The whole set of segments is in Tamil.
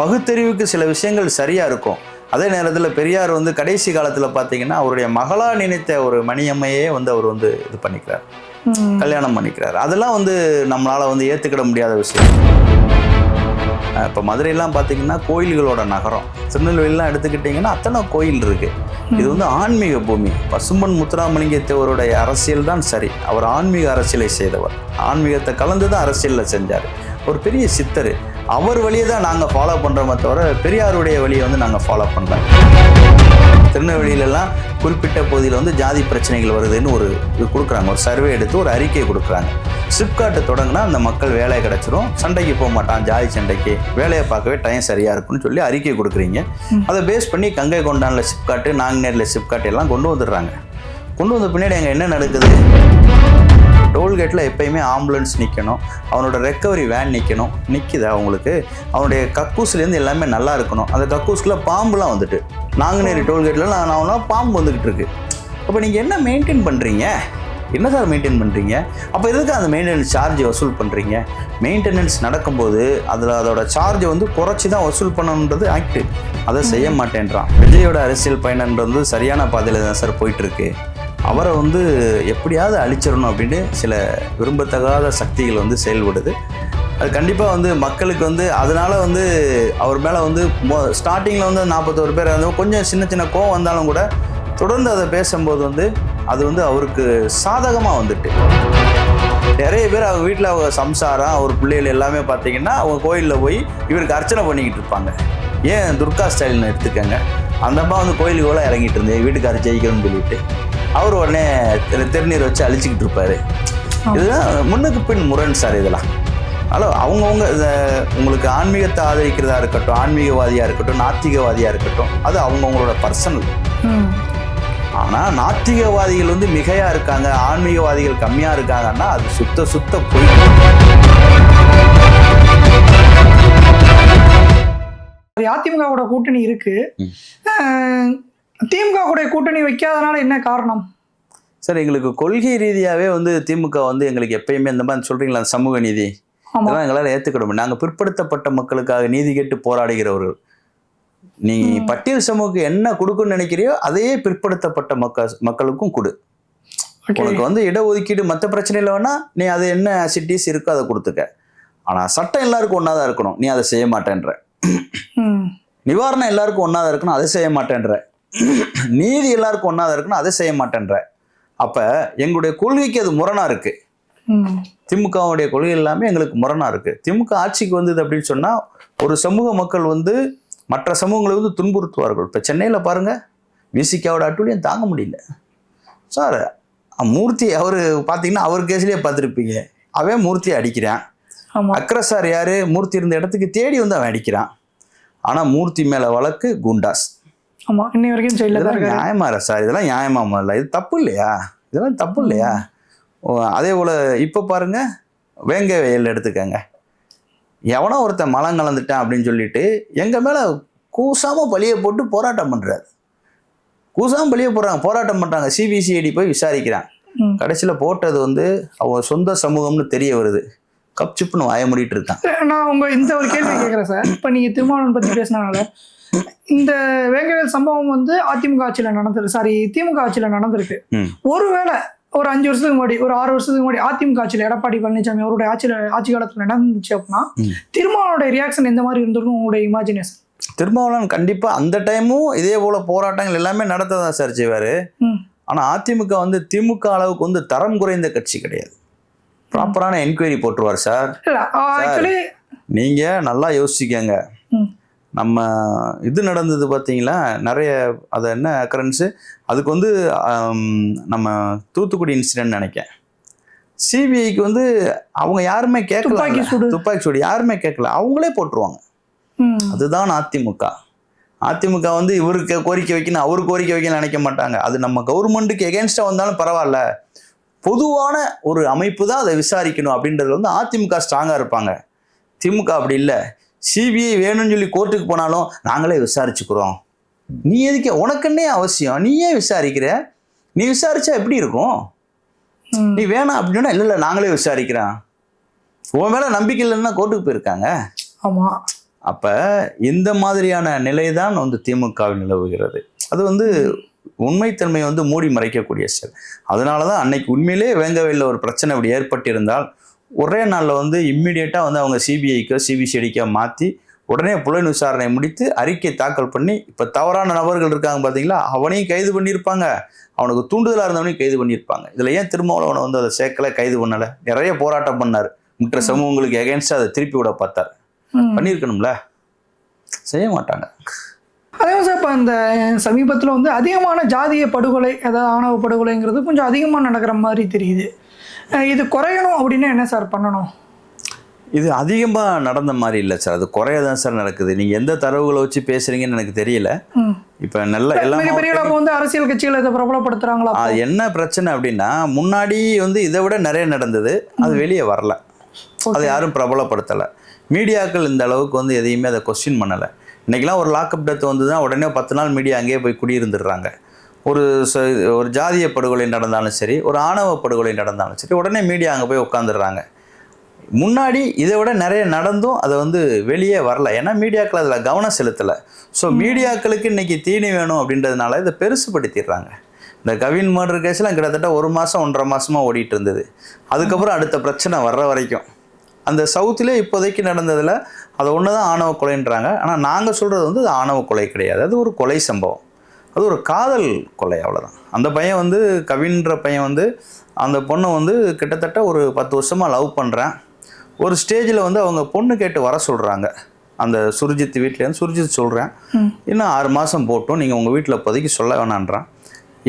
பகுத்தறிவுக்கு சில விஷயங்கள் சரியா இருக்கும். அதே நேரத்தில் பெரியார் வந்து கடைசி காலத்தில் பார்த்தீங்கன்னா அவருடைய மகளா நினைத்த ஒரு மணியம்மையே வந்து அவர் வந்து இது பண்ணிக்கிறார். கல்யாணம் பண்ணிக்கிறார். அதெல்லாம் வந்து நம்மளால வந்து ஏற்றுக்கிட முடியாத விஷயம். இப்போ மதுரையெல்லாம் பார்த்தீங்கன்னா கோயில்களோட நகரம். திருநெல்வேலிலாம் எடுத்துக்கிட்டிங்கன்னா அத்தனை கோயில் இருக்கு. இது வந்து ஆன்மீக பூமி. பசும்பன் முத்துராமலிங்க தேவருடைய அரசியல் தான் சரி. அவர் ஆன்மீக அரசியலை செய்தவர். ஆன்மீகத்தை கலந்து தான் அரசியலில் செஞ்சார். ஒரு பெரிய சித்தர். அவர் வழியை தான் நாங்கள் ஃபாலோ பண்ணுறோமே தவிர பெரியாருடைய வழியை வந்து நாங்கள் ஃபாலோ பண்ணுறோம் திருநெல்வேலியிலலாம் குறிப்பிட்ட பகுதியில் வந்து ஜாதி பிரச்சனைகள் வருதுன்னு ஒரு இது கொடுக்குறாங்க. ஒரு சர்வே எடுத்து ஒரு அறிக்கை கொடுக்குறாங்க. சிப்காட்டை தொடங்கினா அந்த மக்கள் வேலை கிடச்சிரும். சண்டைக்கு போக மாட்டான். ஜாதி சண்டைக்கு வேலையை பார்க்கவே டைம் சரியாக இருக்கும்னு சொல்லி அறிக்கை கொடுக்குறீங்க. அதை பேஸ் பண்ணி கங்கை கொண்டானில் சிப்காட்டு நாங்குநேரில் சிப்காட்டு எல்லாம் கொண்டு வந்துடுறாங்க. கொண்டு வந்த பின்னாடி அங்கே என்ன நடக்குது? டோல்கேட்டில் எப்பயுமே ஆம்புலன்ஸ் நிற்கணும். அவனோட ரெக்கவரி வேன் நிற்கணும். நிற்கிதா அவங்களுக்கு அவனுடைய கக்கூஸ்லேருந்து எல்லாமே நல்லா இருக்கணும். அந்த கக்கூஸ்க்குள்ள பாம்புலாம் வந்துட்டு. நாங்குநேரி டோல்கேட்டில் நான் நான் பாம்பு வந்துக்கிட்டு இருக்கு. அப்போ நீங்கள் என்ன மெயின்டைன் பண்ணுறீங்க என்ன சார் மெயின்டைன் பண்ணுறீங்க அப்போ எதுக்கு அந்த மெயின்டெனன்ஸ் சார்ஜ் வசூல் பண்ணுறீங்க மெயின்டெனன்ஸ் நடக்கும்போது அதில் அதோட சார்ஜை வந்து குறைச்சி தான் வசூல் பண்ணணுன்றது ஆக்ட் அதை செய்ய மாட்டேன்றான். விஜயோட அரசியல் பயணன்றது வந்து சரியான பாதையில் தான் சார் போயிட்டுருக்கு அவரை வந்து எப்படியாவது அழிச்சிடணும் அப்படின்னு சில விரும்பத்தகாத சக்திகள் வந்து செயல்படுது. அது கண்டிப்பாக வந்து மக்களுக்கு வந்து அதனால் வந்து அவர் மேலே வந்து ஸ்டார்டிங்கில் வந்து நாற்பத்தோரு பேர் வந்து கொஞ்சம் சின்ன சின்ன கோவம் வந்தாலும் கூட தொடர்ந்து அதை பேசும்போது வந்து அது வந்து அவருக்கு சாதகமாக வந்துட்டு. நிறைய பேர் அவங்க வீட்டில் அவங்க சம்சாரம் அவர் பிள்ளைகள் எல்லாமே பார்த்தீங்கன்னா அவங்க கோயிலில் போய் இவருக்கு அர்ச்சனை பண்ணிக்கிட்டு இருப்பாங்க. ஏன் துர்கா ஸ்டைல்னு எடுத்துக்கங்க. அந்த அம்மா வந்து கோயிலுக்கு கூட இறங்கிட்டு இருந்தேன் வீட்டுக்காரர் ஜெயிக்கணும்னு சொல்லிட்டு. அவர் உடனே திரு- திருநீர் வச்சு அழிச்சிக்கிட்டு இருப்பாரு. இதுதான் முன்னுக்கு பின் முரண் சார் இதெல்லாம். ஹலோ அவங்கவுங்க இத உங்களுக்கு ஆன்மீகத்தை ஆதரிக்கிறதா இருக்கட்டும் ஆன்மீகவாதியாக இருக்கட்டும் நாத்திகவாதியாக இருக்கட்டும் அது அவங்கவுங்களோட பர்சனல் ம். ஆனால் நாத்திகவாதிகள் வந்து மிகையாக இருக்காங்க ஆன்மீகவாதிகள் கம்மியாக இருக்காங்கன்னா அது சுத்த சுத்த பொய். அதிமுகவோட கூட்டணி இருக்கு. திமுக கூட கூட்டணி வைக்காதனால என்ன காரணம்? சார் எங்களுக்கு கொள்கை ரீதியாகவே வந்து திமுக வந்து எங்களுக்கு எப்பயுமே இந்த மாதிரி சொல்கிறீங்களா சமூக நீதி? இதெல்லாம் எங்களால் ஏற்றுக்கிட நாங்கள் பிற்படுத்தப்பட்ட மக்களுக்காக நீதி கேட்டு போராடுகிறவர்கள். நீ பட்டியல் சமூகக்கு என்ன கொடுக்குன்னு நினைக்கிறியோ அதையே பிற்படுத்தப்பட்ட மக்கள் மக்களுக்கும் கொடு. உனக்கு வந்து இடஒதுக்கீடு மற்ற பிரச்சனையில் வேணா நீ அது என்ன சிட்டிஸ் இருக்கோ அதை கொடுத்துக்க. ஆனால் சட்டம் எல்லாருக்கும் ஒன்றா தான் இருக்கணும். நீ அதை செய்ய மாட்டேன்ற. நிவாரணம் எல்லாருக்கும் ஒன்றா தான் இருக்கணும். அதை செய்ய மாட்டேன்ற. நீதி எல்லாருக்கும் ஒன்றா தான் இருக்கணும் அதை செய்ய மாட்டேன்ற. அப்போ எங்களுடைய கொள்கைக்கு அது முரணாக இருக்குது. திமுகவுடைய கொள்கை எல்லாமே எங்களுக்கு முரணாக இருக்குது திமுக ஆட்சிக்கு வந்தது அப்படின்னு சொன்னால் ஒரு சமூக மக்கள் வந்து மற்ற சமூகங்களை வந்து துன்புறுத்துவார்கள். இப்போ சென்னையில் பாருங்கள் விசிகாவோட அட்டூழியம் தாங்க முடியல. சார் மூர்த்தி அவர் பார்த்தீங்கன்னா அவர் கேஸ்லேயே பார்த்துருப்பீங்க. அவன் மூர்த்தியை அடிக்கிறான். ஆமா. அக்ரஸார் யார்? மூர்த்தி இருந்த இடத்துக்கு தேடி வந்து அவன் அடிக்கிறான். ஆனால் மூர்த்தி மேலே வழக்கு குண்டாஸ். ஆமா இன்னை வரைக்கும் ஜெயில தான் நியாயமா இல்ல சார்? இதெல்லாம் நியாயமா முதல்ல. இது தப்பு இல்லையா? இதெல்லாம் தப்பு இல்லையா? அதே போல் இப்போ பாருங்க வேங்க வயல் எடுத்துக்கங்க. எவனோ ஒருத்தன் மலம் கலந்துட்டான் அப்படின்னு சொல்லிட்டு எங்கள் மேலே கூசாமல் பழிய போட்டு போராட்டம் பண்ணுறாரு கூசாமல் பழிய போடுறாங்க போராட்டம் பண்ணுறாங்க சிபிசிஐடி போய் விசாரிக்கிறான். கடைசியில் போட்டது வந்து அவன் சொந்த சமூகம்னு தெரிய வருது. கப் சிப்புன்னு வாய மூடிட்டு இருக்கான். நான் உங்க இந்த ஒரு கேள்வி கேட்குறேன் சார். இப்போ நீங்க திருமாவளவன் பத்தி பேசினால இந்த வேங்கவேல் சம்பவம் வந்து அதிமுக ஆட்சியில நடந்திருக்கு சாரி திமுக ஆட்சியில நடந்திருக்கு. ஒருவேளை ஒரு அஞ்சு வருஷத்துக்கு முன்னாடி ஒரு ஆறு வருஷத்துக்கு முன்னாடி அதிமுக ஆட்சியில எடப்பாடி பழனிசாமி அவருடைய ஆட்சியில ஆட்சி காலத்துல நடந்துச்சு அப்படின்னா ம். திருமாவளவனுடைய ரியாக்ஷன் எந்த மாதிரி இருந்திருக்கும் உங்களுடைய இமேஜினேஷன் திருமாவளவன் கண்டிப்பாக அந்த டைமும் இதே போல் போராட்டங்கள் எல்லாமே நடத்த தான் சார் செய்வார் ஆனால் அதிமுக வந்து திமுக அளவுக்கு வந்து தரம் குறைந்த கட்சி கிடையாது. ப்ராப்பரான என்கொயரி போட்டுருவார் சார் ஆக்சுவலி நீங்கள் நல்லா யோசிக்கங்க ம். நம்ம இது நடந்தது பார்த்தீங்களா? நிறைய அது என்ன அக்கரன்ஸு அதுக்கு வந்து நம்ம தூத்துக்குடி இன்சிடென்ட் நினைக்கேன் சிபிஐக்கு வந்து அவங்க யாருமே கேட்கல துப்பாக்கி சூடு. துப்பாக்கி சூடு யாருமே கேட்கல. அவங்களே போட்டுருவாங்க. அதுதான் அதிமுக. அதிமுக வந்து இவருக்கு கோரிக்கை வைக்கணும் அவர் கோரிக்கை வைக்கணும்னு நினைக்க மாட்டாங்க. அது நம்ம கவர்மெண்ட்டுக்கு எகேன்ஸ்டாக வந்தாலும் பரவாயில்ல. பொதுவான ஒரு அமைப்பு தான் அதை விசாரிக்கணும் அப்படின்றதுல வந்து அதிமுக ஸ்ட்ராங்காக இருப்பாங்க. திமுக அப்படி இல்லை. சிபிஐ வேணும்னு சொல்லி கோர்ட்டுக்கு போனாலும் நாங்களே விசாரிச்சுக்கிறோம். நீ எதுக்கு? உனக்குன்னே அவசியம்? நீ ஏன் விசாரிக்கிற. நீ விசாரிச்சா எப்படி இருக்கும். நீ வேணாம் அப்படின்னா இல்லை இல்லை நாங்களே விசாரிக்கிறோம். உன் மேலே நம்பிக்கை இல்லைன்னா கோர்ட்டுக்கு போயிருக்காங்க. ஆமா. அப்போ இந்த மாதிரியான நிலை தான் வந்து திமுகவில் நிலவுகிறது. அது வந்து உண்மைத்தன்மையை வந்து மூடி மறைக்கக்கூடிய செயல். அதனால தான் அன்னைக்கு உண்மையிலே வேங்கவேலில் ஒரு பிரச்சனை அப்படி ஏற்பட்டிருந்தால் ஒரே நாளில் வந்து இம்மிடியேட்டாக வந்து அவங்க சிபிஐக்கோ சிபிசிஐடிக்கோ மாற்றி உடனே புலன் விசாரணை முடித்து அறிக்கை தாக்கல் பண்ணி இப்போ தவறான நபர்கள் இருக்காங்க பார்த்தீங்களா அவனையும் கைது பண்ணியிருப்பாங்க. அவனுக்கு தூண்டுதலாக இருந்தவனையும் கைது பண்ணியிருப்பாங்க. இதில் ஏன் திருமாவளவனை வந்து அதை சேர்க்கல கைது பண்ணலை? நிறைய போராட்டம் பண்ணார். மற்ற சமூகங்களுக்கு எகேன்ஸ்டாக அதை திருப்பி விட பார்த்தார். பண்ணியிருக்கணும்ல? செய்ய மாட்டாங்க. அதே சார் இப்போ இந்த சமீபத்தில் வந்து அதிகமான ஜாதிய படுகொலை அதாவது ஆணவ படுகொலைங்கிறது கொஞ்சம் அதிகமாக நடக்கிற மாதிரி தெரியுது. இது குறையணும் அப்படின்னா என்ன சார் பண்ணணும்? இது அதிகமாக நடந்த மாதிரி இல்லை சார். அது குறைய தான் சார் நடக்குது. நீங்கள் எந்த தரவுகளை வச்சு பேசுறீங்கன்னு எனக்கு தெரியல. இப்போ நல்ல எல்லா மிகப்பெரிய வந்து அரசியல் கட்சிகள் இதை பிரபலப்படுத்துறாங்களா அது என்ன பிரச்சனை அப்படின்னா முன்னாடி வந்து இதை விட நிறைய நடந்தது. அது வெளியே வரல. அதை யாரும் பிரபலப்படுத்தலை. மீடியாக்கள் இந்த அளவுக்கு வந்து எதையுமே அதை கொஸ்டின் பண்ணலை. இன்றைக்கெலாம் ஒரு லாக்அப் டெத் வந்து தான் உடனே பத்து நாள் மீடியா அங்கேயே போய் குடியிருந்துடுறாங்க. ஒரு ஒரு ஜாதிய படுகொலை நடந்தாலும் சரி ஒரு ஆணவ படுகொலை நடந்தாலும் சரி உடனே மீடியா அங்கே போய் உட்காந்துடுறாங்க முன்னாடி இதை விட நிறைய நடந்தும் அதை வந்து வெளியே வரல. ஏன்னா மீடியாக்கள் அதில் கவனம் செலுத்தலை. ஸோ மீடியாக்களுக்கு இன்னைக்கு தீனி வேணும் அப்படின்றதுனால இதை பெருசுப்படுத்திடுறாங்க இந்த கவின் மர்டர் கேஸ்லாம் கிட்டத்தட்ட ஒரு மாதம் ஒன்றரை மாதமாக ஓடிட்டு இருந்தது. அதுக்கப்புறம் அடுத்த பிரச்சனை வர்ற வரைக்கும். அந்த சவுத்திலே இப்போதைக்கு நடந்ததில் அது ஒன்று தான் ஆணவ கொலைன்றாங்க. ஆனால் நாங்கள் சொல்கிறது வந்து அது ஆணவ கொலை கிடையாது. அது ஒரு கொலை சம்பவம். அது ஒரு காதல் கொலை அவ்வளோதான் அந்த பையன் வந்து கவின்ற பையன் வந்து அந்த பொண்ணை வந்து கிட்டத்தட்ட ஒரு பத்து வருஷமாக லவ் பண்ணுறேன் ஒரு ஸ்டேஜில் வந்து அவங்க பொண்ணு கேட்டு வர சொல்கிறாங்க அந்த சுர்ஜித் வீட்டிலேருந்து சுர்ஜித் சொல்கிறேன். இன்னும் ஆறு மாதம் போட்டும் நீங்கள் உங்கள் வீட்டில் இப்போதைக்கு சொல்ல வேணான்றான்.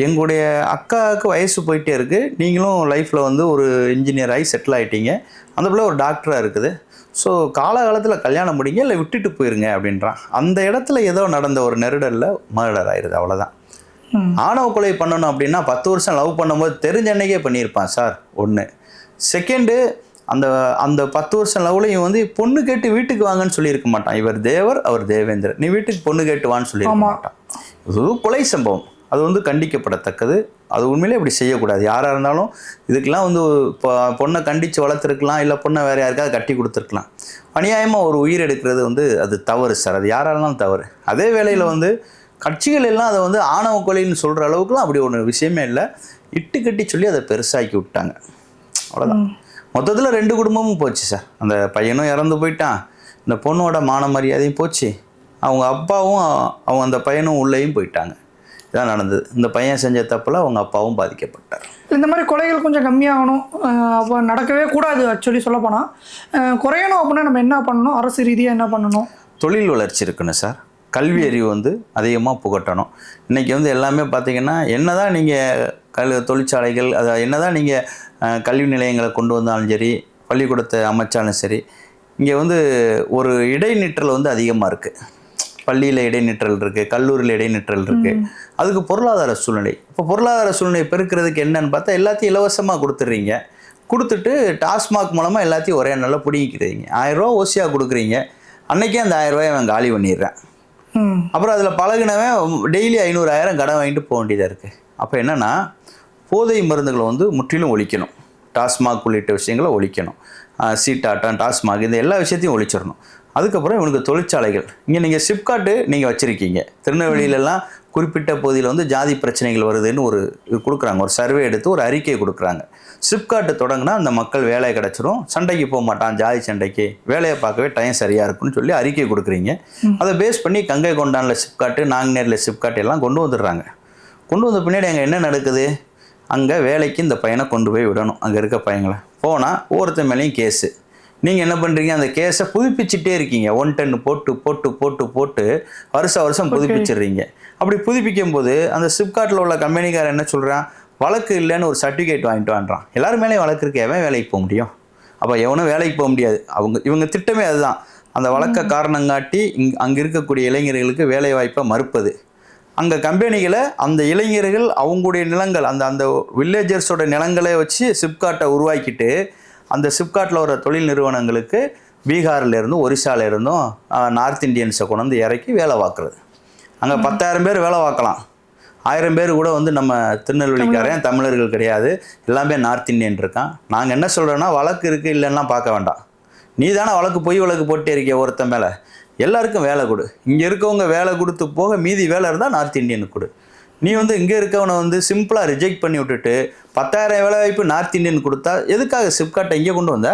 எங்களுடைய அக்காவுக்கு வயசு போயிட்டே இருக்குது நீங்களும் லைஃப்பில் வந்து ஒரு இன்ஜினியர் ஆகி செட்டில் ஆகிட்டீங்க அந்த பிள்ளை ஒரு டாக்டராக இருக்குது. ஸோ காலகாலத்தில் கல்யாணம் முடிங்க இல்லை விட்டுட்டு போயிருங்க அப்படின்றான் அந்த இடத்துல ஏதோ நடந்த ஒரு நெருடலில் மர்டர் ஆயிடுது அவ்வளோதான். ஆணவ கொலை பண்ணணும் அப்படின்னா பத்து வருஷம் லவ் பண்ணும்போது தெரிஞ்ச அன்னைக்கே பண்ணியிருப்பான் சார் ஒன்று செகண்டு அந்த அந்த பத்து வருஷம் லவ்லையும் வந்து பொண்ணு கேட்டு வீட்டுக்கு வாங்கன்னு சொல்லியிருக்க மாட்டான். இவர் தேவர் அவர் தேவேந்திரர். நீ வீட்டுக்கு பொண்ணு கேட்டு வான்னு சொல்லியிருக்க. மாட்டான். இது கொலை சம்பவம். அது வந்து கண்டிக்கப்படத்தக்கது. அது உண்மையிலே இப்படி செய்யக்கூடாது. யாராக இருந்தாலும் இதுக்கெல்லாம் வந்து இப்போ பொண்ணை கண்டித்து வளர்த்துருக்கலாம் இல்லை பொண்ணை வேறு யாருக்காவது கட்டி கொடுத்துருக்கலாம். அநியாயமாக ஒரு உயிர் எடுக்கிறது வந்து அது தவறு சார். அது யாராக இருந்தாலும் தவறு. அதே வேளையில் வந்து கட்சிகள் எல்லாம் அதை வந்து ஆணவ கொலைன்னு சொல்கிற அளவுக்குலாம் அப்படி ஒன்று விஷயமே இல்லை. இட்டு கட்டி சொல்லி அதை பெருசாக்கி விட்டாங்க. அவ்வளோதான் மொத்தத்தில் ரெண்டு குடும்பமும் போச்சு சார். அந்த பையனும் இறந்து போயிட்டான். இந்த பொண்ணோட மான மரியாதையும் போச்சு. அவங்க அப்பாவும் அவங்க அந்த பையனும் உள்ளேயும் போயிட்டாங்க. இதான் நடந்தது. இந்த பையன் செஞ்ச தப்பில் அவங்க அப்பாவும் பாதிக்கப்பட்டார். இந்த மாதிரி கொலைகள் கொஞ்சம் கம்மியாகணும். அப்போ நடக்கவே கூடாது ஆக்சுவலி சொல்ல போனால் குறையணும் அப்படின்னா நம்ம என்ன பண்ணணும்? அரசு ரீதியாக என்ன பண்ணணும்? தொழில் வளர்ச்சி இருக்கணும் சார். கல்வி அறிவு வந்து அதிகமாக புகட்டணும். இன்றைக்கி வந்து எல்லாமே பார்த்தீங்கன்னா என்னதான் நீங்கள் கல் தொழிற்சாலைகள் அதை என்னதான் நீங்கள் கல்வி நிலையங்களை கொண்டு வந்தாலும் சரி பள்ளிக்கூடத்தை அமைச்சாலும் சரி இங்கே வந்து ஒரு இடைநிற்றல் வந்து அதிகமாக இருக்குது பள்ளியில் இடைநிற்றல் இருக்குது கல்லூரியில் இடைநிற்றல் இருக்குது அதுக்கு பொருளாதார சூழ்நிலை. இப்போ பொருளாதார சூழ்நிலை பெருக்கிறதுக்கு என்னன்னு பார்த்தா எல்லாத்தையும் இலவசமாக கொடுத்துட்றீங்க. கொடுத்துட்டு டாஸ்மாக் மூலமாக எல்லாத்தையும் ஒரே நாளில் பிடிங்கிக்கிறீங்க. ஆயிரரூவா ஓசியாக கொடுக்குறீங்க. அன்னைக்கே அந்த ஆயிரரூவாயை அவன் காலி பண்ணிடுறேன். அப்புறம் அதில் பழகினவன் டெய்லி ஐநூறாயிரம் கடன் வாங்கிட்டு போக வேண்டியதாக இருக்குது அப்போ என்னென்னா போதை மருந்துகளை வந்து முற்றிலும் ஒழிக்கணும். டாஸ்மாக் உள்ளிட்ட விஷயங்களை ஒழிக்கணும். சீட்டாட்டம் டாஸ்மாக் இந்த எல்லா விஷயத்தையும் ஒழிச்சிடணும். அதுக்கப்புறம் இவனுக்கு தொழிற்சாலைகள். இங்கே நீங்கள் சிப்காட்டு நீங்கள் வச்சுருக்கீங்க. திருநெல்வேலியிலலாம் குறிப்பிட்ட பகுதியில் வந்து ஜாதி பிரச்சனைகள் வருதுன்னு ஒரு கொடுக்குறாங்க. ஒரு சர்வே எடுத்து ஒரு அறிக்கை கொடுக்குறாங்க. சிப்காட்டு தொடங்கினா அந்த மக்கள் வேலை கிடச்சிரும். சண்டைக்கு போக மாட்டான். ஜாதி சண்டைக்கு வேலையை பார்க்கவே டைம் சரியாக இருக்கும்னு சொல்லி அறிக்கை கொடுக்குறீங்க. அதை பேஸ் பண்ணி கங்கை கொண்டானில் சிப்காட்டு நாங்குநேரில் சிப்காட்டு எல்லாம் கொண்டு வந்துடுறாங்க. கொண்டு வந்த பின்னாடி அங்கே என்ன நடக்குது? அங்கே வேலைக்கு இந்த பையனை கொண்டு போய் விடணும். அங்கே இருக்க பையங்களை. போனால் ஒவ்வொருத்தன் மேலேயும் கேஸு நீங்கள் என்ன பண்ணுறீங்க அந்த கேஸை புதுப்பிச்சுட்டே இருக்கீங்க. ஒன் டென் போட்டு போட்டு போட்டு போட்டு வருஷம் வருஷம் புதுப்பிச்சிடுறீங்க. அப்படி புதுப்பிக்கும் போது அந்த சிப்காட்டில் உள்ள கம்பெனிக்காரன் என்ன சொல்கிறான் வழக்கு இல்லைன்னு ஒரு சர்டிஃபிகேட் வாங்கிட்டு வாங்குறான் எல்லாரும் மேலேயும் வழக்கு இருக்கு. எவன் வேலைக்கு போக முடியும்? அப்போ எவனும் வேலைக்கு போக முடியாது. அவங்க இவங்க திட்டமே அதுதான். அந்த வழக்க காரணம் காட்டி இங் அங்கே இருக்கக்கூடிய இளைஞர்களுக்கு வேலை வாய்ப்பை மறுப்பது. அங்கே கம்பெனிகளை அந்த இளைஞர்கள் அவங்களுடைய நிலங்கள் அந்த அந்த வில்லேஜர்ஸோட நிலங்களை வச்சு சிப்காட்டை உருவாக்கிட்டு அந்த சிப்காட்டில் வர தொழில் நிறுவனங்களுக்கு பீகார்ல இருந்தும் ஒரிசால இருந்தும் ஆஹ், நார்த் இந்தியன்ஸை கொண்டு வந்து இறக்கி வேலை பார்க்குறது. அங்கே பத்தாயிரம் பேர் வேலை பார்க்கலாம். ஆயிரம் பேர் கூட வந்து நம்ம திருநெல்வேலிக்காரன் தமிழர்கள் கிடையாது. எல்லாமே நார்த் இந்தியன் இருக்கான். நாங்கள் என்ன சொல்கிறோன்னா வழக்கு இருக்குது இல்லைன்னா பார்க்க வேண்டாம். நீ தானே வழக்கு பொய் வழக்கு போட்டே இருக்கிய ஒருத்தன் மேலே. எல்லாருக்கும் வேலை கொடு. இங்கே இருக்கவங்க வேலை கொடுத்து போக மீதி வேலை இருந்தால் நார்த் இந்தியனுக்கு கொடு. நீ வந்து இங்கே இருக்கவனை வந்து சிம்பிளாக ரிஜெக்ட் பண்ணி விட்டுட்டு பத்தாயிரம் வேலை வாய்ப்பு நார்த் இந்தியன் கொடுத்தா எதுக்காக சிப்காட்டை இங்கே கொண்டு வந்த?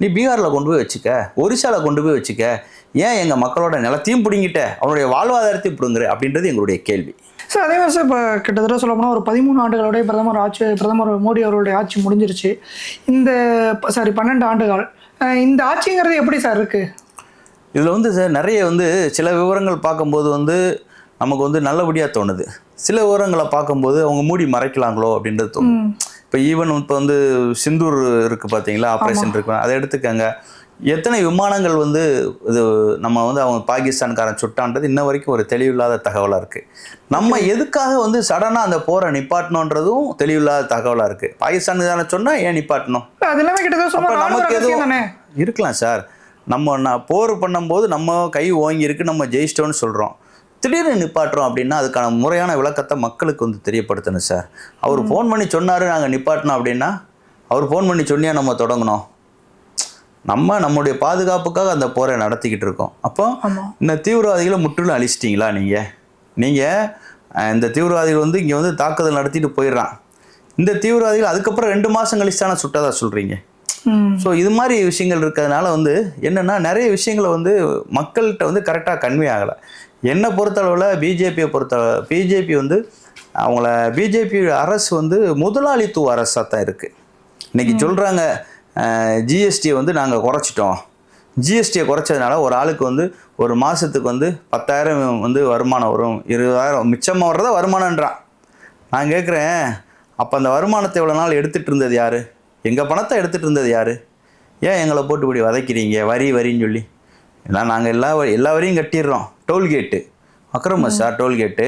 நீ பீகாரில் கொண்டு போய் வச்சுக்க ஒரிசாவில் கொண்டு போய் வச்சுக்க. ஏன் எங்கள் மக்களோட நிலத்தையும் பிடுங்கிட்ட? அவனுடைய வாழ்வாதாரத்தையும் பிடுங்குற அப்படின்றது எங்களுடைய கேள்வி. சார் அதே மாதிரி சார் இப்போ கிட்டத்தட்ட சொல்ல போனால் ஒரு பதிமூணு ஆண்டுகளுடைய பிரதமர் ஆட்சி பிரதமர் மோடி அவர்களுடைய ஆட்சி முடிஞ்சிருச்சு. இந்த சாரி பன்னெண்டு ஆண்டுகள் இந்த ஆட்சிங்கிறது எப்படி சார் இருக்குது இதில் வந்து சார் நிறைய வந்து சில விவரங்கள் பார்க்கும்போது வந்து நமக்கு வந்து நல்லபடியாக தோணுது. சில விவரங்களை பார்க்கும்போது அவங்க மூடி மறைக்கலாங்களோ அப்படின்றது தோணும் இப்போ ஈவன் இப்போ வந்து சிந்தூர் இருக்குது பார்த்தீங்களா ஆப்ரேஷன் இருக்கு. அதை எடுத்துக்கங்க. எத்தனை விமானங்கள் வந்து இது நம்ம வந்து அவங்க பாகிஸ்தான்காரன் சுட்டான்றது இன்ன வரைக்கும் ஒரு தெளிவில்லாத தகவலாக இருக்குது நம்ம எதுக்காக வந்து சடனாக அந்த போரை நிப்பாட்டணுன்றதும் தெளிவில்லாத தகவலாக இருக்குது பாகிஸ்தானுக்கு சொன்னால் ஏன் நிப்பாட்டணும்? நமக்கு எதுவும் இருக்கலாம் சார். நம்ம நான் போர் பண்ணும்போது நம்ம கை ஓங்கி இருக்கு நம்ம ஜெயிச்சிட்டோம்னு சொல்கிறோம் திடீர்னு நிப்பாட்டுறோம் அப்படின்னா அதுக்கான முறையான விளக்கத்தை மக்களுக்கு வந்து தெரியப்படுத்தணும் சார். அவர் ஃபோன் பண்ணி சொன்னார் நாங்கள் நிப்பாட்டினோம் அப்படின்னா அவர் ஃபோன் பண்ணி சொன்னியா நம்ம தொடங்கணும். நம்ம நம்முடைய பாதுகாப்புக்காக அந்த போரை நடத்திக்கிட்டு இருக்கோம். அப்போ இந்த தீவிரவாதிகளை முற்றிலும் அழிச்சிட்டிங்களா நீங்கள் நீங்கள் இந்த தீவிரவாதிகள் வந்து இங்கே வந்து தாக்குதல் நடத்திட்டு போயிடுறான். இந்த தீவிரவாதிகள் அதுக்கப்புறம் ரெண்டு மாதம் கழிச்சு தானே சுட்டதா சொல்கிறீங்க ஸோ இது மாதிரி விஷயங்கள் இருக்கிறதுனால வந்து என்னென்னா நிறைய விஷயங்களை வந்து மக்கள்கிட்ட வந்து கரெக்டாக கன்வே ஆகலை. என்னை பொறுத்தளவில் பிஜேபியை பொறுத்த பிஜேபி வந்து அவங்கள பிஜேபி அரசு வந்து முதலாளித்துவ அரசாக தான் இருக்குது இன்றைக்கி சொல்கிறாங்க ஜிஎஸ்டியை வந்து நாங்கள் குறைச்சிட்டோம். ஜிஎஸ்டியை குறைச்சதுனால ஒரு ஆளுக்கு வந்து ஒரு மாதத்துக்கு வந்து பத்தாயிரம் வந்து வருமானம் வரும் இருபதாயிரம் மிச்சமாக வர்றதா வருமானன்றான் நான் கேட்குறேன் அப்போ அந்த வருமானத்தை இவ்வளோ நாள் எடுத்துகிட்டு இருந்தது யார்? எங்கள் பணத்தை எடுத்துகிட்டு இருந்தது யார்? ஏன் எங்களை போட்டு இப்படி வதைக்கிறீங்க வரி வரின்னு சொல்லி. ஏன்னா நாங்கள் எல்லா எல்லா வரியும் கட்டிடுறோம். டோல்கேட்டு. அக்ரம சார் டோல்கேட்டு.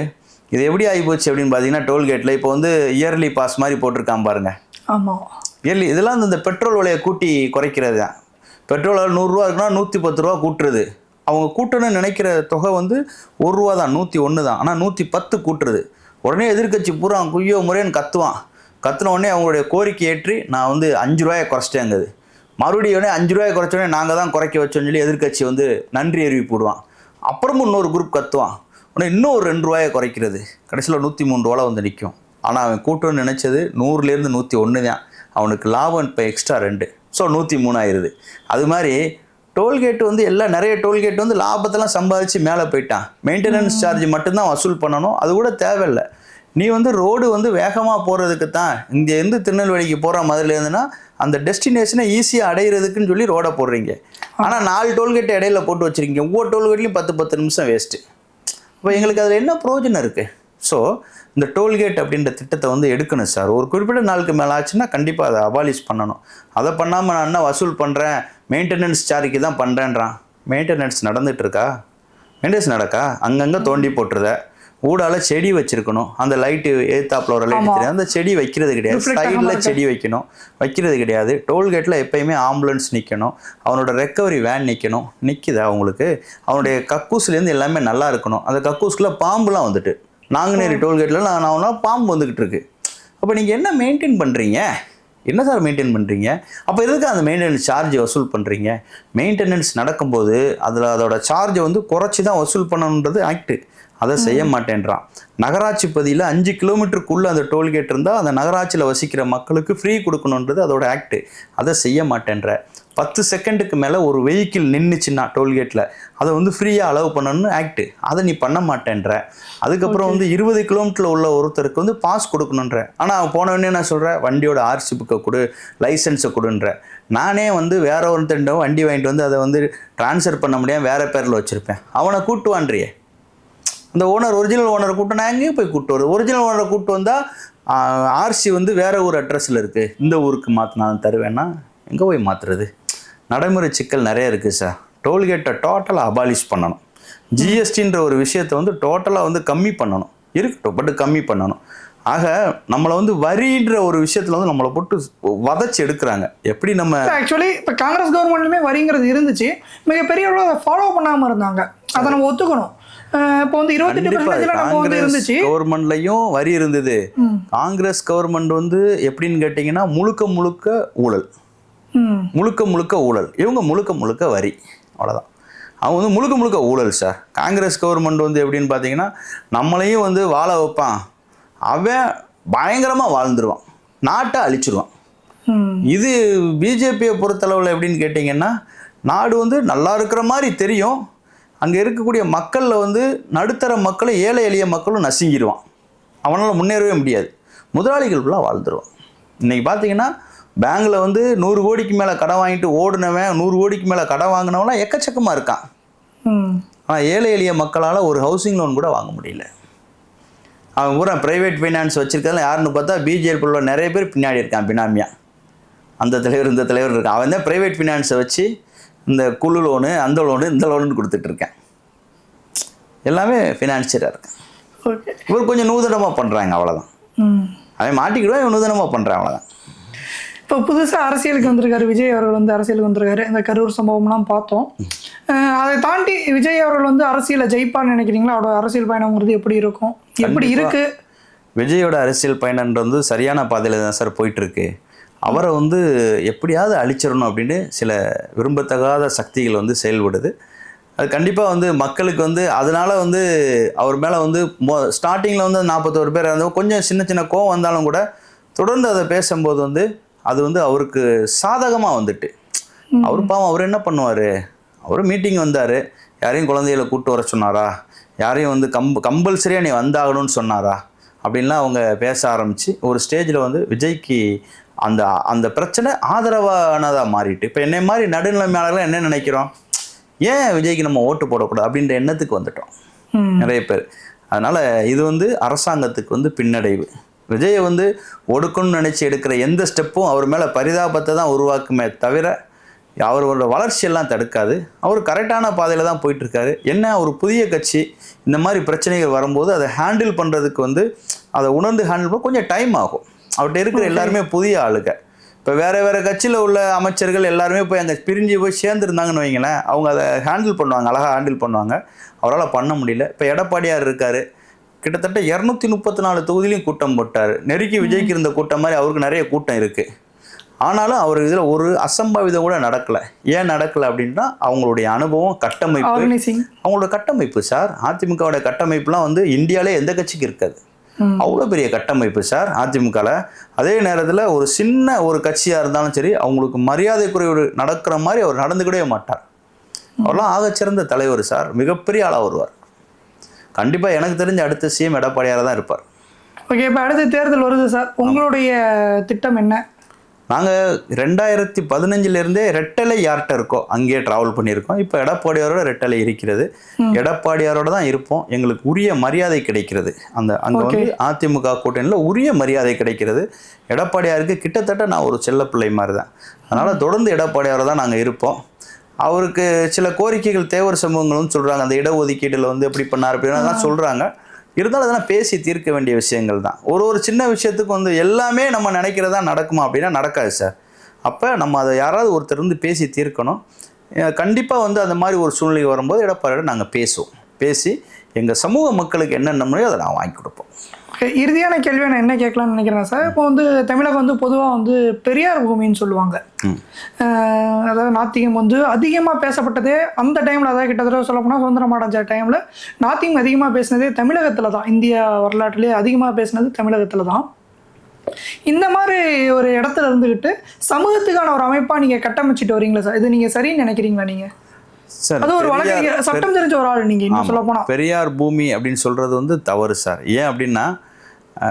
இது எப்படி ஆகிப்போச்சு அப்படின்னு பார்த்தீங்கன்னா டோல்கேட்டில் இப்போ வந்து இயர்லி பாஸ் மாதிரி போட்டிருக்கான் பாருங்க. ஆமாம் இயர்லி இதெல்லாம் இந்த பெட்ரோல் விலையை கூட்டி குறைக்கிறது தான். பெட்ரோல் நூறுரூவா இருக்குன்னா நூற்றி பத்து ரூபா கூட்டுறது. அவங்க கூட்டணும்னு நினைக்கிற தொகை வந்து ஒரு ரூபா தான் நூற்றி ஒன்று தான். ஆனால் நூற்றி பத்து கூட்டுறது. உடனே எதிர்க்கட்சி பூரா குய்யோ முறைன்னு கத்துவான். கத்துன உடனே அவங்களுடைய கோரிக்கை ஏற்றி நான் வந்து அஞ்சு ரூபாயை குறைச்சிட்டேங்குது மறுபடியும் உடனே அஞ்சு ரூபாயை குறைச்ச உடனே நாங்கள் தான் குறைக்க வச்சோம்னு சொல்லி எதிர்க்கட்சி வந்து நன்றி அறிவிப்பு விடுவான் அப்புறமும் இன்னொரு குரூப் கத்துவான். உடனே இன்னும் ஒரு ரெண்டு ரூபாயை குறைக்கிறது. கடைசியில் நூற்றி மூணு ரூபாவில் வந்து நிற்கும் ஆனால் அவன் கூட்டணும்னு நினச்சது நூறுலேருந்து நூற்றி ஒன்று தான். அவனுக்கு லாபம் இப்போ எக்ஸ்ட்ரா ரெண்டு. ஸோ நூற்றி மூணு ஆயிருது. அது மாதிரி டோல்கேட் வந்து எல்லாம் நிறைய டோல்கேட் வந்து லாபத்தெல்லாம் சம்பாதிச்சு மேலே போயிட்டான். மெயின்டெனன்ஸ் சார்ஜ் மட்டும்தான் வசூல் பண்ணணும். அது கூட தேவையில்லை. நீ வந்து ரோடு வந்து வேகமாக போகிறதுக்கு தான் இங்கேருந்து திருநெல்வேலிக்கு போகிற மாதிரி இருந்துன்னா அந்த டெஸ்டினேஷனை ஈஸியாக அடையிறதுக்குன்னு சொல்லி ரோடை போடுறீங்க. ஆனால் நாலு டோல்கேட் இடையில போட்டு வச்சுருக்கீங்க. ஒவ்வொரு டோல்கேட்லையும் பத்து பத்து நிமிஷம் வேஸ்ட்டு இப்போ எங்களுக்கு அதில் என்ன பிரயோஜனம் இருக்குது ஸோ இந்த டோல்கேட் அப்படின்ற திட்டத்தை வந்து எடுக்கணும் சார் ஒரு குறிப்பிட்ட நாளுக்கு மேலே ஆச்சுன்னா கண்டிப்பாக அதை அபாலிஷ் பண்ணணும். அதை பண்ணாமல் நான் என்ன வசூல் பண்ணுறேன் மெயின்டெனன்ஸ் சார்ஜுக்கு தான் பண்ணுறேன்றான் மெயின்டெனன்ஸ் நடந்துகிட்ருக்கா மெயின்டெனன்ஸ் நடக்கா? அங்கங்கே தோண்டி போட்டுருத. ஊடால செடி வச்சிருக்கணும். அந்த லைட்டு ஏத்தாப்புல ஒரு லைட். தெரியும் அந்த செடி வைக்கிறது கிடையாது. சைடில். செடி வைக்கணும். வைக்கிறது கிடையாது. டோல்கேட்டில் எப்பயுமே ஆம்புலன்ஸ் நிற்கணும் அவனோட ரெக்கவரி வேன் நிற்கணும் நிற்கிதா அவங்களுக்கு அவனுடைய கக்கூஸ்லேருந்து எல்லாமே நல்லா இருக்கணும். அந்த கக்கூஸ்க்குள்ளே பாம்புலாம் வந்துட்டு. நாங்குநேரி டோல்கேட்டில் நான் நான் பாம்பு வந்துக்கிட்டு இருக்கு. அப்போ நீங்கள் என்ன மெயின்டைன் பண்ணுறீங்க என்ன சார் மெயின்டைன் பண்ணுறீங்க அப்போ எதுக்கு அந்த மெயின்டெனன்ஸ் சார்ஜ் வசூல் பண்ணுறீங்க மெயின்டெனன்ஸ் நடக்கும்போது அதில் அதோட சார்ஜை வந்து குறைச்சி தான் வசூல் பண்ணணுன்றது ஆக்ட் அதை செய்ய மாட்டேன்றான். நகராட்சி பகுதியில் அஞ்சு கிலோமீட்டருக்குள்ளே அந்த டோல்கேட் இருந்தால் அந்த நகராட்சியில் வசிக்கிற மக்களுக்கு ஃப்ரீ கொடுக்கணுன்றது அதோட ஆக்ட் அதை செய்ய மாட்டேன்ற. பத்து செகண்டுக்கு மேலே ஒரு வெஹிக்கிள் நின்றுச்சுன்னா டோல்கேட்டில் அதை வந்து ஃப்ரீயாக அலோவ் பண்ணணும்னு ஆக்ட் அதை நீ பண்ண மாட்டேன்ற. அதுக்கப்புறம் வந்து இருபது கிலோமீட்டரில் உள்ள ஒருத்தருக்கு வந்து பாஸ் கொடுக்கணுன்ற. ஆனால் அவன் போனவொடனே நான் சொல்கிறேன் வண்டியோட ஆர்சி புக்கை கொடு லைசன்ஸை கொடுன்ற. நானே வந்து வேற ஒருத்தண்ட வண்டி வாங்கிட்டு வந்து அதை வந்து ட்ரான்ஸ்ஃபர் பண்ண முடியாமல் வேற பேரில் வச்சுருப்பேன். அவனை கூட்டுவான்றியே அந்த ஓனர் ஒரிஜினல் ஓனரை கூட்டு நான் எங்கேயும் போய் கூப்பிட்டு வருது. ஒரிஜினல் ஓனரை கூட்டு வந்தால் ஆர்சி வந்து வேற ஒரு அட்ரஸில் இருக்குது இந்த ஊருக்கு மாற்றினா தருவேன்னா எங்கே போய் மாற்றுறது நடைமுறை சிக்கல் நிறைய இருக்குது சார் டோல்கேட்டை டோட்டலாக அபாலிஷ் பண்ணணும். ஜிஎஸ்டின்ற ஒரு விஷயத்தை வந்து டோட்டலாக வந்து கம்மி பண்ணணும். இருக்கட்டும் பட் கம்மி பண்ணணும். ஆக நம்மளை வந்து வரின்ற ஒரு விஷயத்தில் வந்து நம்மளை போட்டு வதச்சி எடுக்கிறாங்க. எப்படி நம்ம ஆக்சுவலி இப்போ காங்கிரஸ் கவர்மெண்ட்லுமே வரிங்கிறது இருந்துச்சு. மிகப்பெரிய அளவு அதை ஃபாலோ பண்ணாமல் இருந்தாங்க. அதை நம்ம ஒத்துக்கணும். இப்போ வந்து இருபத்தெட்டு பர்சன்டேஜில் இருந்துச்சு. கவர்மெண்ட்லயும் வரி இருந்தது. காங்கிரஸ் கவர்மெண்ட் வந்து எப்படின்னு கேட்டிங்கன்னா முழுக்க முழுக்க ஊழல். முழுக்க முழுக்க ஊழல். இவங்க முழுக்க முழுக்க வரி. அவ்வளோதான் அவன் வந்து முழுக்க முழுக்க ஊழல் சார் காங்கிரஸ் கவர்மெண்ட் வந்து எப்படின்னு பார்த்தீங்கன்னா நம்மளையும் வந்து வாழ வைப்பான். அவன் பயங்கரமாக வாழ்ந்துருவான். நாட்டை அழிச்சிருவான். இது பிஜேபியை பொறுத்தளவில் எப்படின்னு கேட்டிங்கன்னா நாடு வந்து நல்லா இருக்கிற மாதிரி தெரியும். அங்கே இருக்கக்கூடிய மக்களில் வந்து நடுத்தர மக்களை ஏழை எளிய மக்களும் நசுங்கிடுவான் அவனால் முன்னேறவே முடியாது. முதலாளிகள் ஃபுல்லாக வாழ்ந்துருவான். இன்றைக்கி பார்த்தீங்கன்னா பேங்கில் வந்து நூறு கோடிக்கு மேலே கடன் வாங்கிட்டு ஓடுனவன் நூறு கோடிக்கு மேலே கடன் வாங்கினவன்லாம் எக்கச்சக்கமாக இருக்கான். ஆனால் ஏழை எளிய மக்களால் ஒரு ஹவுசிங் லோன் கூட வாங்க முடியல. அவன் பூரா ப்ரைவேட் ஃபைனான்ஸ் வச்சுருக்கிறதுல யாருன்னு பார்த்தா பிஜேபி உள்ள நிறைய பேர் பின்னாடி இருக்கான் பினாமியா. அந்த தலைவர் இந்த தலைவர் இருக்கான். அவன் தான் ப்ரைவேட் ஃபைனான்ஸை வச்சு இந்த குழு லோனு அந்த லோனு இந்த லோனுன்னு கொடுத்துட்டு இருக்கேன். எல்லாமே ஃபினான்சியராக இருக்கேன். ஓகே இவர் கொஞ்சம் நூதனமாக பண்ணுறாங்க அவ்வளோதான் அவன் மாட்டிக்கிடுவான் இவன் நூதனமாக பண்ணுறான் அவ்வளோதான் இப்போ புதுசாக அரசியலுக்கு வந்திருக்காரு விஜய் அவர்கள் வந்து அரசியலுக்கு வந்திருக்காரு. இந்த கரூர் சம்பவம்லாம் பார்த்தோம். அதை தாண்டி விஜய் அவர்கள் வந்து அரசியலை ஜெயிப்பான்னு நினைக்கிறீங்களா? அவரோட அரசியல் பயணம்ங்கிறது எப்படி இருக்கும்? எப்படி கண்டிப்பா. இருக்கு? விஜயோட அரசியல் பயணன்றது வந்து சரியான பாதையில் தான் சார் போயிட்டுருக்கு அவரை வந்து எப்படியாவது அழிச்சிடணும் அப்படின்னு சில விரும்பத்தகாத சக்திகள் வந்து செயல்படுது. அது கண்டிப்பாக வந்து மக்களுக்கு வந்து அதனால வந்து அவர் மேலே வந்து மொ ஸ்டார்டிங்கில் வந்து நாற்பத்தோரு பேர் இருந்தவங்க கொஞ்சம் சின்ன சின்ன கோவம் வந்தாலும் கூட தொடர்ந்து அதை பேசும்போது வந்து அது வந்து அவருக்கு சாதகமாக வந்துட்டு. அவர் பாவம் அவர் என்ன பண்ணுவார்? அவர் மீட்டிங் வந்தார். யாரையும் குழந்தைகளை கூட்டு வர சொன்னாரா? யாரையும் வந்து கம்ப கம்பல்சரியாக நீ வந்தாகணும்னு சொன்னாரா? அப்படின்லாம் அவங்க பேச ஆரம்பித்து ஒரு ஸ்டேஜில் வந்து விஜய்க்கு அந்த அந்த பிரச்சனை ஆதரவானதாக மாறிட்டு இப்போ என்னை மாதிரி நடுநிலைமையாளர்கள் என்ன நினைக்கிறோம்? ஏன் விஜய்க்கு நம்ம ஓட்டு போடக்கூடாது அப்படின்ற எண்ணத்துக்கு வந்துட்டோம். நிறைய பேர். அதனால் இது வந்து அரசாங்கத்துக்கு வந்து பின்னடைவு. விஜயை வந்து ஒடுக்கணும்னு நினச்சி எடுக்கிற எந்த ஸ்டெப்பும் அவர் மேலே பரிதாபத்தை தான் உருவாக்குமே தவிர அவரோட வளர்ச்சியெல்லாம் தடுக்காது. அவர் கரெக்டான பாதையில் தான் போயிட்டுருக்காரு. என்ன ஒரு புதிய கட்சி இந்த மாதிரி பிரச்சனைகள் வரும்போது அதை ஹேண்டில் பண்ணுறதுக்கு வந்து அதை உணர்ந்து ஹேண்டில் பண்ண கொஞ்சம் டைம் ஆகும். அவர்கிட்ட இருக்கிற எல்லாருமே புதிய ஆளுங்க. இப்போ வேறு வேறு கட்சியில் உள்ள அமைச்சர்கள் எல்லாருமே போய் அங்கே பிரிஞ்சு போய் சேர்ந்துருந்தாங்கன்னு வைங்களேன் அவங்க அதை ஹேண்டில் பண்ணுவாங்க அழகாக ஹேண்டில் பண்ணுவாங்க. அவரால் பண்ண முடியல. இப்போ எடப்பாடியார் இருக்கார். கிட்டத்தட்ட இரநூத்தி முப்பத்தி நாலு தொகுதியிலையும் கூட்டம் போட்டார். நெருக்கி விஜய்க்கு இருந்த கூட்டம் மாதிரி அவருக்கு நிறைய கூட்டம் இருக்குது ஆனாலும் அவர் இதில் ஒரு அசம்பாவிதம் கூட நடக்கலை. ஏன் நடக்கலை அப்படின்னா அவங்களுடைய அனுபவம் கட்டமைப்பு. அவங்களோட கட்டமைப்பு சார். அதிமுகவோட கட்டமைப்புலாம் வந்து இந்தியாவிலே எந்த கட்சிக்கு இருக்காது. அவ்வளோ பெரிய கட்டமைப்பு சார் அதிமுகவில் அதே நேரத்தில் ஒரு சின்ன ஒரு கட்சியாக இருந்தாலும் சரி அவங்களுக்கு மரியாதை குறைவு நடக்கிற மாதிரி அவர் நடந்துக்கிடவே மாட்டார். அவர்லாம் ஆகச்சிறந்த தலைவர் சார் மிகப்பெரிய ஆளாக வருவார். கண்டிப்பாக எனக்கு தெரிஞ்ச அடுத்த சிஎம் எடப்பாடியார் தான் இருப்பார். ஓகே இப்போ அடுத்த தேர்தல் வருது சார். உங்களுடைய திட்டம் என்ன? நாங்கள் ரெண்டாயிரத்தி பதினஞ்சிலேருந்தே ரெட்டலை யார்கிட்ட இருக்கோ அங்கேயே ட்ராவல் பண்ணியிருக்கோம். இப்போ எடப்பாடியாரோட ரெட்டலை இருக்கிறது. எடப்பாடியாரோட தான் இருப்போம். எங்களுக்கு உரிய மரியாதை கிடைக்கிறது. அந்த அங்கே வந்து அதிமுக கூட்டணியில் உரிய மரியாதை கிடைக்கிறது. எடப்பாடியாருக்கு கிட்டத்தட்ட நான் ஒரு செல்லப்பிள்ளை மாதிரி தான் அதனால் தொடர்ந்து எடப்பாடியாரோட தான் நாங்கள் இருப்போம். அவருக்கு சில கோரிக்கைகள் தேவர் சமூகங்கள்னு சொல்கிறாங்க அந்த இடஒதுக்கீட்டில் வந்து எப்படி பண்ணார் அப்படின்னு அதெல்லாம் சொல்கிறாங்க இருந்தாலும் அதெல்லாம் பேசி தீர்க்க வேண்டிய விஷயங்கள் தான். ஒரு ஒரு சின்ன விஷயத்துக்கு வந்து எல்லாமே நம்ம நினைக்கிறதா நடக்குமா அப்படின்னா நடக்காது சார். அப்போ நம்ம அதை யாராவது ஒருத்தர் வந்து பேசி தீர்க்கணும். கண்டிப்பாக வந்து அந்த மாதிரி ஒரு சூழ்நிலை வரும்போது எடப்பாடியோட நாங்கள் பேசுவோம். பேசி எங்கள் சமூக மக்களுக்கு என்னென்ன முறையோ அதை நான் வாங்கி கொடுப்போம். இறுதியான கேள்வியை நான் என்ன கேட்கலாம்னு நினைக்கிறேன் சார் இப்போ வந்து தமிழகம் வந்து பொதுவாக வந்து பெரியார் பூமின்னு சொல்லுவாங்க. அதாவது நாத்திகம் வந்து அதிகமாக பேசப்பட்டதே அந்த டைமில் அதாவது கிட்டத்தட்ட சொல்ல போனால் சுதந்திரம் அடைஞ்ச டைமில் நாத்திகம் அதிகமாக பேசினதே தமிழகத்தில் தான். இந்தியா வரலாற்றிலே அதிகமாக பேசினது தமிழகத்தில் தான். இந்த மாதிரி ஒரு இடத்துல இருந்துக்கிட்டு சமூகத்துக்கான ஒரு அமைப்பாக நீங்கள் கட்டமைச்சிட்டு வரீங்களா சார்? இது நீங்கள் சரின்னு நினைக்கிறீங்களா நீங்கள் சட்டம் தெரிஞ்ச ஒரு ஆள் இன்னும் சொல்ல போனால் பெரியார் பூமி அப்படின்னு சொல்கிறது வந்து தவறு சார். ஏன் அப்படின்னா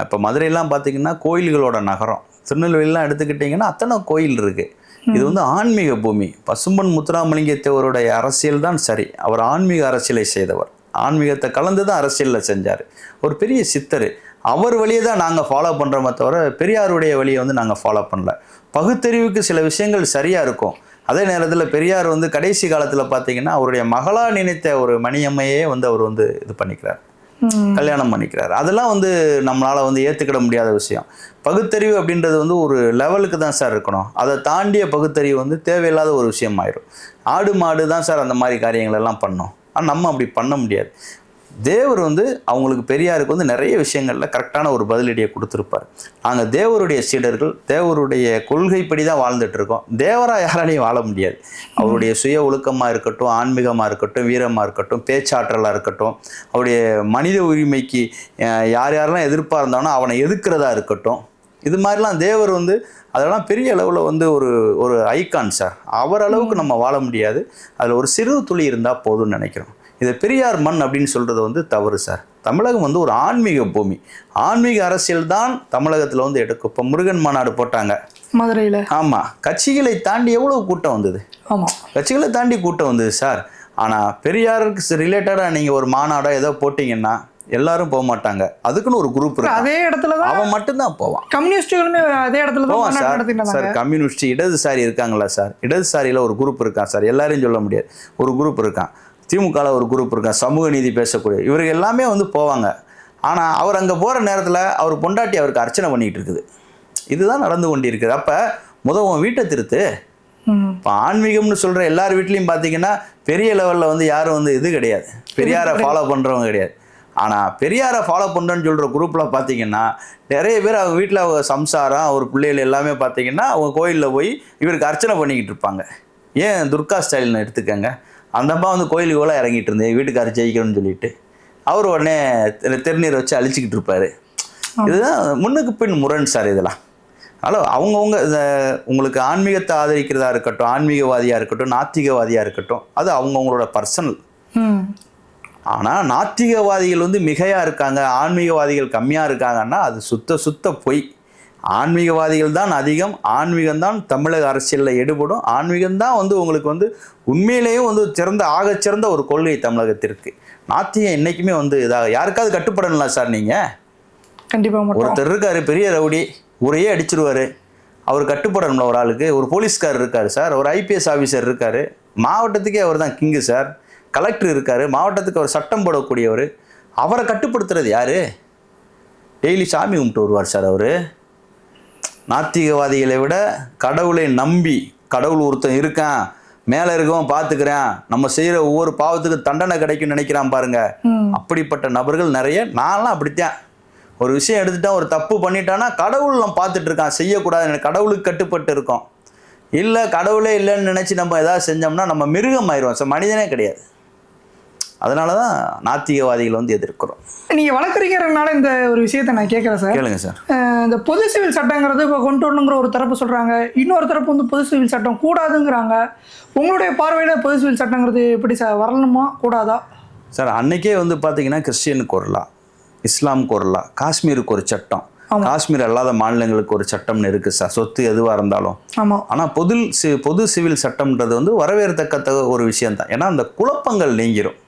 இப்போ மதுரையெல்லாம் பார்த்தீங்கன்னா கோயில்களோட நகரம். திருநெல்வேலிலாம் எடுத்துக்கிட்டிங்கன்னா அத்தனை கோயில் இருக்குது இது வந்து ஆன்மீக பூமி. பசும்பன் முத்துராமலிங்க தேவருடைய அரசியல் தான் சரி. அவர் ஆன்மீக அரசியலை செய்தவர். ஆன்மீகத்தை கலந்து தான் அரசியலில் செஞ்சார். ஒரு பெரிய சித்தர். அவர் வழியை தான் நாங்கள் ஃபாலோ பண்ணுறோமே தவிர பெரியாருடைய வழியை வந்து நாங்கள் ஃபாலோ பண்ணல. பகுத்தறிவுக்கு சில விஷயங்கள் சரியாக இருக்கும். அதே நேரத்தில் பெரியார் வந்து கடைசி காலத்தில் பார்த்தீங்கன்னா அவருடைய மகளா நினைத்த ஒரு மணியம்மையே வந்து அவர் வந்து இது பண்ணிக்கிறார். கல்யாணம் பண்ணிக்கிறார். அதெல்லாம் வந்து நம்மளால் வந்து ஏற்றுக்கிட முடியாத விஷயம். பகுத்தறிவு அப்படின்றது வந்து ஒரு லெவலுக்கு தான் சார் இருக்கணும். அதை தாண்டிய பகுத்தறிவு வந்து தேவையில்லாத ஒரு விஷயம் ஆயிரும் ஆடு மாடு தான் சார் அந்த மாதிரி காரியங்கள் எல்லாம் பண்ணோம். ஆனால் நம்ம அப்படி பண்ண முடியாது. தேவர் வந்து அவங்களுக்கு பெரியாருக்கு வந்து நிறைய விஷயங்களில் கரெக்டான ஒரு பதிலடியை கொடுத்துருப்பார். நாங்கள் தேவருடைய சீடர்கள் தேவருடைய கொள்கைப்படி தான் வாழ்ந்துட்டு இருக்கோம். தேவராக யாராலையும் வாழ முடியாது. அவருடைய சுய ஒழுக்கமாக இருக்கட்டும் ஆன்மீகமாக இருக்கட்டும் வீரமாக இருக்கட்டும் பேச்சாற்றலாக இருக்கட்டும் அவருடைய மனித உரிமைக்கு யார் யாரெல்லாம் எதிர்ப்பாக இருந்தானோ அவனை எதிர்க்கிறதா இருக்கட்டும். இது மாதிரிலாம் தேவர் வந்து அதெல்லாம் பெரிய அளவில் வந்து ஒரு ஒரு ஐகான் சார் அவர் அளவுக்கு நம்ம வாழ முடியாது. அதில் ஒரு சிறு துளி இருந்தால் போதும்னு நினைக்கிறோம். இது பெரியார் மண் அப்படின்னு சொல்கிறது வந்து தவறு சார். தமிழகம் வந்து ஒரு ஆன்மீக பூமி. ஆன்மீக அரசியல் தான் தமிழகத்தில் வந்து எடுக்கும். இப்போ முருகன் மாநாடு போட்டாங்க. மதுரையில். ஆமாம் கட்சிகளை தாண்டி எவ்வளோ கூட்டம் வந்தது? ஆமாம் கட்சிகளை தாண்டி கூட்டம் வந்தது சார். ஆனால் பெரியாருக்கு ரிலேட்டடாக நீங்கள் ஒரு மாநாடோ ஏதோ போட்டிங்கன்னா எல்லாரும் போக மாட்டாங்க. அதுக்குன்னு ஒரு குரூப் இருக்கு? அதே இடத்துல தான் அவன் மட்டும்தான் போவான். கம்யூனிஸ்டுகளுமே அதே இடத்துல தான் போவான் சார். சார் கம்யூனிஸ்ட் இடதுசாரி இருக்காங்களா சார். இடதுசாரியில் ஒரு குரூப் இருக்கான் சார்? எல்லாரையும் சொல்ல முடியாது. ஒரு குரூப் இருக்கான். திமுகவில் ஒரு குரூப் இருக்கான் சமூக நீதி பேசக்கூடிய. இவர்கள் எல்லாமே வந்து போவாங்க. ஆனால் அவர் அங்கே போகிற நேரத்தில் அவர் பொண்டாட்டி அவருக்கு அர்ச்சனை பண்ணிக்கிட்டு இருக்குது. இதுதான் நடந்து கொண்டிருக்குது. அப்போ முத உன் வீட்டை திருத்து. இப்போ ஆன்மீகம்னு சொல்கிற எல்லார் வீட்லேயும் பார்த்தீங்கன்னா பெரிய லெவலில் வந்து யாரும் வந்து இது கிடையாது. பெரியாரை ஃபாலோ பண்ணுறவங்க கிடையாது. ஆனால் பெரியாரை ஃபாலோ பண்ணுறேன்னு சொல்கிற குரூப்பில் பார்த்தீங்கன்னா நிறைய பேர் அவங்க வீட்டில் அவங்க சம்சாரம் அவர் பிள்ளைகள் எல்லாமே பார்த்தீங்கன்னா அவங்க கோயிலில் போய் இவருக்கு அர்ச்சனை பண்ணிக்கிட்டு இருப்பாங்க. ஏன் துர்கா ஸ்டைல்னு எடுத்துக்கங்க? அந்த அம்மா வந்து கோயிலுக்கு போல இறங்கிட்டு இருந்தேன் வீட்டுக்கார ஜெயிக்கணும்னு சொல்லிட்டு அவர் உடனே திருநீர் வச்சு அழிச்சிக்கிட்டு இருப்பாரு. இதுதான் முன்னுக்கு பின் முரண் சார் இதெல்லாம். அதனால் அவங்கவுங்க உங்களுக்கு ஆன்மீகத்தை ஆதரிக்கிறதா இருக்கட்டும் ஆன்மீகவாதியாக இருக்கட்டும் நாத்திகவாதியாக இருக்கட்டும் அது அவங்கவுங்களோட பர்சனல் ஆனால் நாத்திகவாதிகள் வந்து மிகையாக இருக்காங்க ஆன்மீகவாதிகள் கம்மியாக இருக்காங்கன்னா அது சுத்த சுத்த பொய். ஆன்மீகவாதிகள் தான் அதிகம் ஆன்மீகம் தான் தமிழக அரசியலில் எடுபடும். ஆன்மீகம் தான் வந்து உங்களுக்கு வந்து உண்மையிலேயும் வந்து சிறந்த ஆகச் சிறந்த ஒரு கொள்கை தமிழகத்திற்கு. நாத்திகம் என்றைக்குமே வந்து இதாக யாருக்காவது கட்டுப்படலாம் சார் நீங்கள் கண்டிப்பாக ஒருத்தர் இருக்காரு பெரிய ரவுடி ஊரையே அடிச்சிருவாரு. அவர் கட்டுப்படணும்ல ஒரு ஆளுக்கு. ஒரு போலீஸ்கார் இருக்காரு சார் ஒரு ஐபிஎஸ் ஆஃபீஸர் இருக்காரு. மாவட்டத்துக்கே அவர் தான் கிங்கு சார். கலெக்டர் இருக்காரு மாவட்டத்துக்கு அவர் சட்டம் போடக்கூடியவர். அவரை கட்டுப்படுத்துறது யாரு? டெய்லி சாமி கும்பிட்டு வருவார் சார் அவர். நாத்திகவாதிகளை விட கடவுளை நம்பி கடவுள் ஒருத்தன் இருக்கான் மேலே இருக்கவன் பார்த்துக்கிறேன் நம்ம செய்கிற ஒவ்வொரு பாவத்துக்கு தண்டனை கிடைக்கும்னு நினைக்கிறான் பாருங்க. அப்படிப்பட்ட நபர்கள் நிறைய. நான்லாம் அப்படித்தான். ஒரு விஷயம் எடுத்துட்டா ஒரு தப்பு பண்ணிட்டானா கடவுள் நம்ம பார்த்துட்டு இருக்கான். செய்யக்கூடாது கடவுளுக்கு கட்டுப்பட்டு இருக்கோம். இல்லை கடவுளே இல்லைன்னு நினச்சி நம்ம ஏதாவது செஞ்சோம்னா நம்ம மிருகம் ஆயிடுவோம் மனிதனே கிடையாது. அதனால தான் நாத்திகவாதிகள் வந்து எதிர்க்கிறோம். நீங்கள் வழக்கறிஞர்னால இந்த ஒரு விஷயத்தை நான் கேட்குறேன் சார். கேளுங்க சார். இந்த பொது சிவில் சட்டங்கிறது இப்போ கொண்டு வரணுங்கிற ஒரு தரப்பு சொல்கிறாங்க இன்னொரு தரப்பு வந்து பொது சிவில் சட்டம் கூடாதுங்கிறாங்க. உங்களுடைய பார்வையில் பொது சிவில் சட்டங்கிறது எப்படி சார்? வரணுமா? கூடாதா? சார் அன்னைக்கே வந்து பார்த்தீங்கன்னா கிறிஸ்டியனுக்கு ஒரு லா இஸ்லாமுக்கு ஒரு லா காஷ்மீருக்கு ஒரு சட்டம். காஷ்மீர் அல்லாத மாநிலங்களுக்கு ஒரு சட்டம்னு இருக்குது சார். சொத்து எதுவாக இருந்தாலும். ஆமாம் ஆனால் பொது சி பொது சிவில் சட்டம்ன்றது வந்து வரவேற்கத்தக்க ஒரு விஷயம்தான். ஏன்னா அந்த குழப்பங்கள் நீங்கிரும்.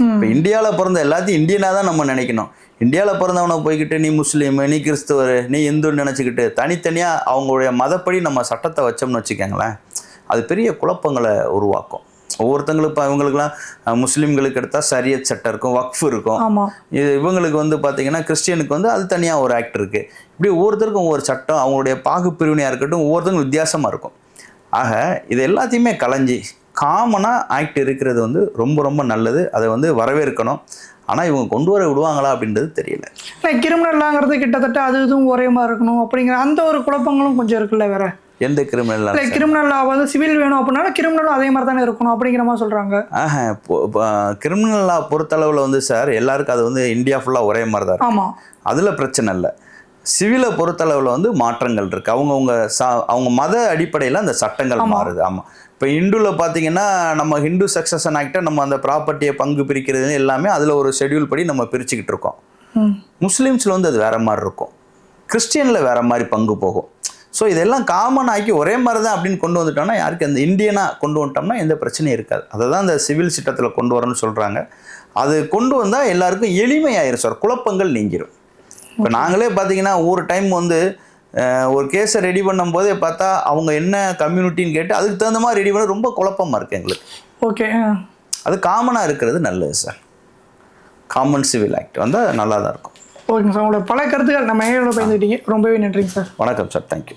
இப்போ இந்தியாவில் பிறந்த எல்லாத்தையும் இந்தியனாக தான் நம்ம நினைக்கணும். இந்தியாவில் பிறந்தவனை போய்கிட்டு நீ முஸ்லீம் நீ கிறிஸ்துவர் நீ இந்துன்னு நினச்சிக்கிட்டு தனித்தனியாக அவங்களுடைய மதப்படி நம்ம சட்டத்தை வச்சோம்னு வச்சுக்கோங்களேன் அது பெரிய குழப்பங்களை உருவாக்கும். ஒவ்வொருத்தங்களுக்கு இப்போ இவங்களுக்குலாம் முஸ்லீம்களுக்கு எடுத்தால் சரியத் சட்டம் இருக்கும் வக்ஃப் இருக்கும். இது இவங்களுக்கு வந்து பார்த்தீங்கன்னா கிறிஸ்டியனுக்கு வந்து அது தனியாக ஒரு ஆக்ட் இருக்குது இப்படி ஒவ்வொருத்தருக்கும் ஒவ்வொரு சட்டம் அவங்களுடைய பாகுப்பிரிவினையாக இருக்கட்டும் ஒவ்வொருத்தருக்கும் வித்தியாசமாக இருக்கும். ஆக இது எல்லாத்தையுமே களைஞ்சி காமனாக ஆக்ட் இருக்கிறது வந்து ரொம்ப ரொம்ப நல்லது. அதை வந்து வரவேற்கணும். ஆனால் இவங்க கொண்டு வர விடுவாங்களா அப்படின்றது தெரியல. இல்லை கிரிமினல்லாங்கிறது கிட்டத்தட்ட அது இதுவும் ஒரே மாதிரி இருக்கணும் அப்படிங்கிற அந்த ஒரு குழப்பங்களும் கொஞ்சம் இருக்குல்ல வேற? எந்த கிரிமினல் இல்லை கிரிமினல் வந்து சிவில் வேணும் அப்படின்னாலும் கிரிமினலும் அதே மாதிரி தானே இருக்கணும் அப்படிங்கிற மாதிரி சொல்கிறாங்க ஆஹா கிரிமினல் லா பொறுத்தளவில் வந்து சார் எல்லாருக்கும் அது வந்து இந்தியா ஃபுல்லாக ஒரே மாதிரி தான். ஆமாம் அதில் பிரச்சனை இல்லை. சிவிலை பொறுத்தளவில் வந்து மாற்றங்கள் இருக்குது அவங்கவுங்க சா அவங்க மத அடிப்படையில் அந்த சட்டங்கள் மாறுது. ஆமாம் இப்போ இந்துவில் பார்த்தீங்கன்னா நம்ம ஹிந்து சக்சஷன் ஆக்டை நம்ம அந்த ப்ராப்பர்ட்டியை பங்கு பிரிக்கிறது எல்லாமே அதில் ஒரு ஷெட்யூல் படி நம்ம பிரிச்சுக்கிட்டு இருக்கோம். முஸ்லீம்ஸில் வந்து அது வேற மாதிரி இருக்கும். கிறிஸ்டியனில் வேற மாதிரி பங்கு போகும். ஸோ இதெல்லாம் காமன் ஆக்கி ஒரே மாதிரி தான் அப்படின்னு கொண்டு வந்துட்டோம்னா யாருக்கு அந்த இந்தியனாக கொண்டு வந்துட்டோம்னா எந்த பிரச்சனையும் இருக்காது. அதை தான் இந்த சிவில் சட்டத்தில் கொண்டு வரணும்னு சொல்கிறாங்க அது கொண்டு வந்தால் எல்லாருக்கும் எளிமையாயிரும் சார். குழப்பங்கள் நீங்கிரும். இப்போ நாங்களே பார்த்தீங்கன்னா ஒவ்வொரு டைம் வந்து ஒரு கேஸை ரெடி பண்ணும்போதே பார்த்தா அவங்க என்ன கம்யூனிட்டின்னு கேட்டு அதுக்கு தகுந்த மாதிரி ரெடி பண்ண ரொம்ப குழப்பமாக இருக்குது எங்களுக்கு. ஓகே அது காமனாக இருக்கிறது நல்லது சார் காமன் சிவில் ஆக்ட் வந்தால் நல்லா தான் இருக்கும். ஓகேங்க சார் உங்களோட பல கருத்துக்கள் நம்ம ஏழோட பயந்துக்கிட்டீங்க ரொம்பவே நன்றிங்க சார் வணக்கம் சார் தேங்க்யூ